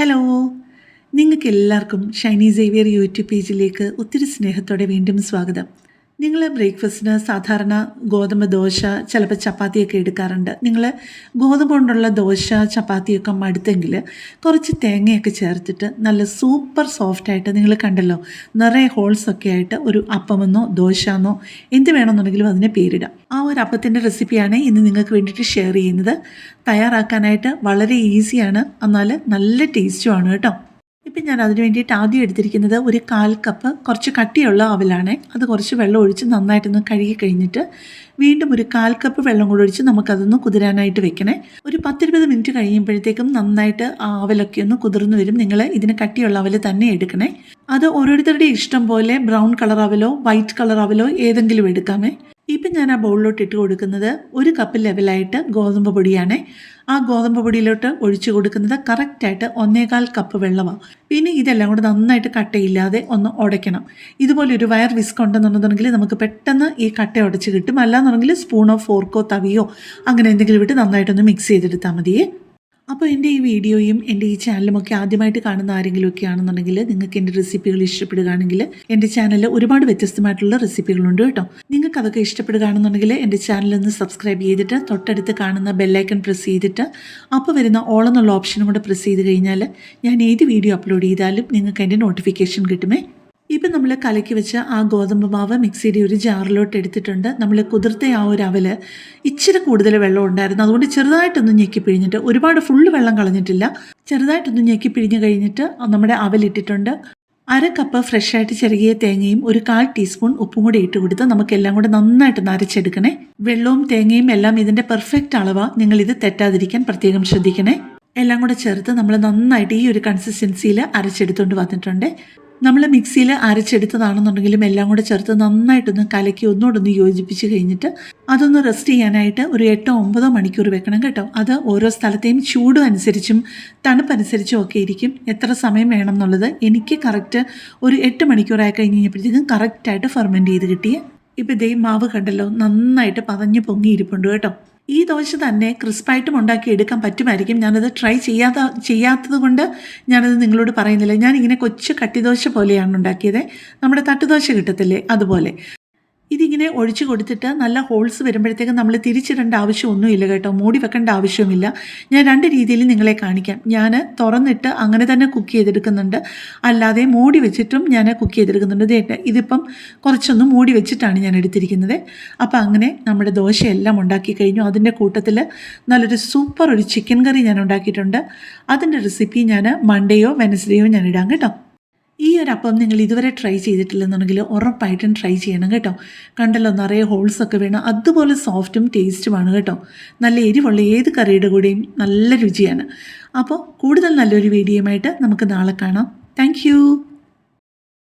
Hello നിങ്ങൾക്ക് എല്ലാവർക്കും Shiny Xavier YouTube പേജിലേക്ക് ഒത്തിരി സ്നേഹത്തോടെ വീണ്ടും സ്വാഗതം. നിങ്ങൾ ബ്രേക്ക്ഫാസ്റ്റിന് സാധാരണ ഗോതമ്പ് ദോശ ചിലപ്പോൾ ചപ്പാത്തിയൊക്കെ എടുക്കാറുണ്ട്. നിങ്ങൾ ഗോതമ്പ് കൊണ്ടുള്ള ദോശ ചപ്പാത്തിയൊക്കെ മടുത്തെങ്കിൽ കുറച്ച് തേങ്ങയൊക്കെ ചേർത്തിട്ട് നല്ല സൂപ്പർ സോഫ്റ്റായിട്ട് നിങ്ങൾ കണ്ടല്ലോ നിറയെ ഹോൾസൊക്കെ ആയിട്ട് ഒരു അപ്പമെന്നോ ദോശയെന്നോ എന്ത് വേണമെന്നുണ്ടെങ്കിലും അതിനെ പേരിടാം. ആ ഒരു അപ്പത്തിന്റെ റെസിപ്പിയാണ് ഇന്ന് നിങ്ങൾക്ക് വേണ്ടിയിട്ട് ഷെയർ ചെയ്യുന്നത്. തയ്യാറാക്കാനായിട്ട് വളരെ ഈസിയാണ് എന്നാൽ നല്ല ടേസ്റ്റുമാണ് കേട്ടോ. ഇപ്പം ഞാൻ അതിന് വേണ്ടിയിട്ട് ആദ്യം എടുത്തിരിക്കുന്നത് ഒരു കാൽ കപ്പ് കുറച്ച് കട്ടിയുള്ള അവലാണ്. അത് കുറച്ച് വെള്ളം ഒഴിച്ച് നന്നായിട്ടൊന്ന് കഴുകി കഴിഞ്ഞിട്ട് വീണ്ടും ഒരു കാൽ കപ്പ് വെള്ളം കൂടെ ഒഴിച്ച് നമുക്കതൊന്ന് കുതിരാനായിട്ട് വെക്കണേ. ഒരു പത്തിരുപത് മിനിറ്റ് കഴിയുമ്പോഴത്തേക്കും നന്നായിട്ട് അവലൊക്കെ ഒന്ന് കുതിർന്നു വരും. നിങ്ങൾ ഇതിന് കട്ടിയുള്ള അവൽ തന്നെ എടുക്കണേ. അത് ഓരോരുത്തരുടെ ഇഷ്ടം പോലെ ബ്രൗൺ കളർ അവലോ വൈറ്റ് കളർ അവലോ ഏതെങ്കിലും എടുക്കാമേ. ഇപ്പം ഞാൻ ആ ബൗളിലോട്ട് ഇട്ട് കൊടുക്കുന്നത് ഒരു കപ്പ് ലെവലായിട്ട് ഗോതമ്പ് പൊടിയാണ്. ആ ഗോതമ്പ് പൊടിയിലോട്ട് ഒഴിച്ചു കൊടുക്കുന്നത് കറക്റ്റായിട്ട് ഒന്നേകാൽ കപ്പ് വെള്ളമാണ് പിന്നെ ഇതെല്ലാം കൂടെ നന്നായിട്ട് കട്ടയില്ലാതെ ഒന്ന് ഉടയ്ക്കണം. ഇതുപോലെ ഒരു വയർ വിസ്ക് ഉണ്ടെന്നുണ്ടെന്നുണ്ടെങ്കിൽ നമുക്ക് പെട്ടെന്ന് ഈ കട്ട ഉടച്ച് കിട്ടും. അല്ലാന്നുണ്ടെങ്കിൽ സ്പൂണോ ഫോർക്കോ തവിയോ അങ്ങനെ എന്തെങ്കിലും വിട്ട് നന്നായിട്ടൊന്ന് മിക്സ് ചെയ്തെടുത്താൽ മതിയേ. അപ്പോൾ എന്റെ ഈ വീഡിയോയും എന്റെ ഈ ചാനലും ഒക്കെ ആദ്യമായിട്ട് കാണുന്ന ആരെങ്കിലുമൊക്കെ ആണെന്നുണ്ടെങ്കിൽ നിങ്ങൾക്ക് എന്റെ റെസിപ്പികൾ ഇഷ്ടപ്പെടുകയാണെങ്കിൽ എന്റെ ചാനലിൽ ഒരുപാട് വ്യത്യസ്തമായിട്ടുള്ള റെസിപ്പികളുണ്ട് കേട്ടോ. നിങ്ങൾക്ക് അതൊക്കെ ഇഷ്ടപ്പെടുകയാണെന്നുണ്ടെങ്കിൽ എന്റെ ചാനൽ ഒന്ന് സബ്സ്ക്രൈബ് ചെയ്തിട്ട് തൊട്ടടുത്ത് കാണുന്ന ബെല്ലൈക്കൺ പ്രസ് ചെയ്തിട്ട് അപ്പോൾ വരുന്ന ഓൾ എന്നുള്ള ഓപ്ഷനും കൂടെ പ്രസ് ചെയ്ത് കഴിഞ്ഞാൽ ഞാൻ ഏത് വീഡിയോ അപ്ലോഡ് ചെയ്താലും നിങ്ങൾക്ക് എന്റെ നോട്ടിഫിക്കേഷൻ കിട്ടുമേ. ഇപ്പം നമ്മൾ കലക്കി വെച്ച ആ ഗോതമ്പ് മാവ് മിക്സിയുടെ ഒരു ജാറിലോട്ട് എടുത്തിട്ടുണ്ട്. നമ്മൾ കുതിർത്ത ആ ഒരു അവൽ ഇച്ചിരി കൂടുതൽ വെള്ളം ഉണ്ടായിരുന്നു. അതുകൊണ്ട് ചെറുതായിട്ടൊന്ന് ഞെക്കി പിഴിഞ്ഞിട്ട് ഒരുപാട് ഫുള്ള് വെള്ളം കളഞ്ഞിട്ടില്ല. ചെറുതായിട്ടൊന്ന് ഞെക്കി പിഴിഞ്ഞ് കഴിഞ്ഞിട്ട് നമ്മുടെ അവലിട്ടിട്ടുണ്ട് അര കപ്പ് ഫ്രഷായിട്ട് ചെറിയ തേങ്ങയും ഒരു കാൽ ടീസ്പൂൺ ഉപ്പും കൂടി ഇട്ട് കൊടുത്ത് നമുക്കെല്ലാം കൂടെ നന്നായിട്ട് നരച്ചെടുക്കണേ. വെള്ളവും തേങ്ങയും എല്ലാം ഇതിന്റെ പെർഫെക്റ്റ് അളവാണ് ഇത് തെറ്റാതിരിക്കാൻ പ്രത്യേകം ശ്രദ്ധിക്കണേ. എല്ലാം കൂടെ ചേർത്ത് നമ്മൾ നന്നായിട്ട് ഈ ഒരു കൺസിസ്റ്റൻസിയിൽ അരച്ചെടുത്തുകൊണ്ട് വന്നിട്ടുണ്ട്. നമ്മൾ മിക്സിയിൽ അരച്ചെടുത്തതാണെന്നുണ്ടെങ്കിലും എല്ലാം കൂടെ ചേർത്ത് നന്നായിട്ടൊന്ന് കലക്കി ഒന്നുകൂടൊന്ന് യോജിപ്പിച്ച് കഴിഞ്ഞിട്ട് അതൊന്ന് റെസ്റ്റ് ചെയ്യാനായിട്ട് ഒരു എട്ടോ ഒമ്പതോ മണിക്കൂർ വെക്കണം കേട്ടോ. അത് ഓരോ സ്ഥലത്തെയും ചൂടും അനുസരിച്ചും തണുപ്പനുസരിച്ചും ഒക്കെ ഇരിക്കും. എത്ര സമയം വേണം എന്നുള്ളത് എനിക്ക് കറക്റ്റ് ഒരു എട്ട് മണിക്കൂറായി കഴിഞ്ഞ് കഴിഞ്ഞപ്പോഴത്തേക്കും കറക്റ്റായിട്ട് ഫെർമെന്റ് ചെയ്ത് കിട്ടിയേ. ഇപ്പം ഇതേ മാവ് കണ്ടല്ലോ നന്നായിട്ട് പതഞ്ഞ് പൊങ്ങിയിരിപ്പുണ്ട് കേട്ടോ. ഈ ദോശ തന്നെ ക്രിസ്പായിട്ടും ഉണ്ടാക്കി എടുക്കാൻ പറ്റുമായിരിക്കും. ഞാനത് ട്രൈ ചെയ്യാത്ത ചെയ്യാത്തത് കൊണ്ട് ഞാനത് നിങ്ങളോട് പറയുന്നില്ല. ഞാനിങ്ങനെ കൊച്ചു കട്ടിദോശ പോലെയാണ് ഉണ്ടാക്കിയത്. നമ്മുടെ തട്ടുദോശ കിട്ടത്തില്ലേ? അതുപോലെ. ഇതിങ്ങനെ ഒഴിച്ചു കൊടുത്തിട്ട് നല്ല ഹോൾസ് വരുമ്പോഴത്തേക്കും നമ്മൾ തിരിച്ചിടേണ്ട ആവശ്യമൊന്നുമില്ല കേട്ടോ. മൂടി വെക്കേണ്ട ആവശ്യമില്ല ഞാൻ രണ്ട് രീതിയിൽ നിങ്ങളെ കാണിക്കാം. ഞാൻ തുറന്നിട്ട് അങ്ങനെ തന്നെ കുക്ക് ചെയ്തെടുക്കുന്നുണ്ട്. അല്ലാതെ മൂടി വെച്ചിട്ടും ഞാൻ കുക്ക് ചെയ്തെടുക്കുന്നുണ്ട്. ഇതേട്ട് ഇതിപ്പം കുറച്ചൊന്ന് മൂടി വെച്ചിട്ടാണ് ഞാൻ എടുത്തിരിക്കുന്നത്. അപ്പോൾ അങ്ങനെ നമ്മുടെ ദോശയെല്ലാം ഉണ്ടാക്കി കഴിഞ്ഞു. അതിന്റെ കൂട്ടത്തിൽ നല്ലൊരു സൂപ്പർ ഒരു ചിക്കൻ കറി ഞാൻ ഉണ്ടാക്കിയിട്ടുണ്ട്. അതിന്റെ റെസിപ്പി ഞാൻ മൺഡേയോ വെനസ്ഡേയോ ഞാൻ ഇടാം കേട്ടോ. ഈ ഒരു അപ്പം നിങ്ങൾ ഇതുവരെ ട്രൈ ചെയ്തിട്ടില്ലെന്നുണ്ടെങ്കിൽ ഉറപ്പായിട്ടും ട്രൈ ചെയ്യണം കേട്ടോ. കണ്ടല്ലോ നിറയെ ഹോൾസൊക്കെ വേണം. അതുപോലെ സോഫ്റ്റും ടേസ്റ്റുമാണ് കേട്ടോ. നല്ല എരിവുള്ള ഏത് കറിയുടെ കൂടെയും നല്ല രുചിയാണ്. അപ്പോൾ കൂടുതൽ നല്ലൊരു വീഡിയോയുമായിട്ട് നമുക്ക് നാളെ കാണാം. താങ്ക്